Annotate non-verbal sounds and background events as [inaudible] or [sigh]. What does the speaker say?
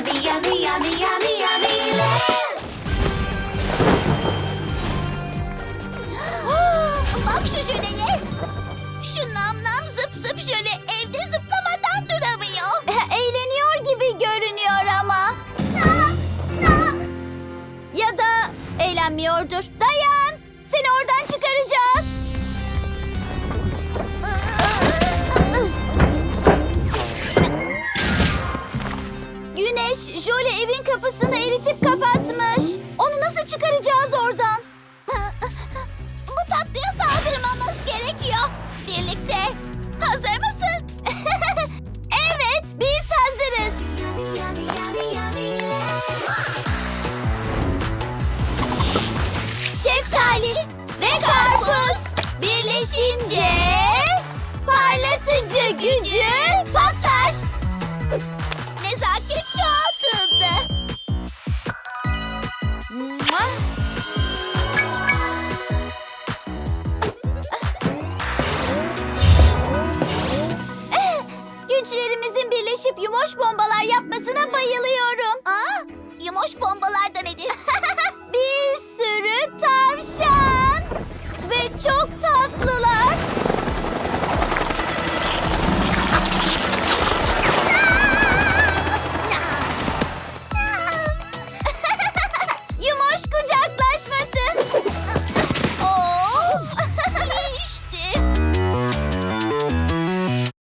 [gasps] Bak şu jöleye. Şu nam nam zıp evde zıplamadan duramıyor. [laughs] Eğleniyor gibi görünüyor ama. Ya da eğlenmiyordur. Dayan. Seni oradan çıkaracağız. Güneş, Jole evin kapısını eritip kapatmış. Onu nasıl çıkaracağız oradan? [laughs] Bu tatlıya saldırmamız gerekiyor. Birlikte. Hazır mısın? [laughs] evet, biz hazırız. Şeftali ve karpuz birleşince Güçlerimizin birleşip yumoş bombalar yapmasına bayılıyorum. Aa, yumoş bombalar da nedir? [laughs] Bir sürü tavşan ve çok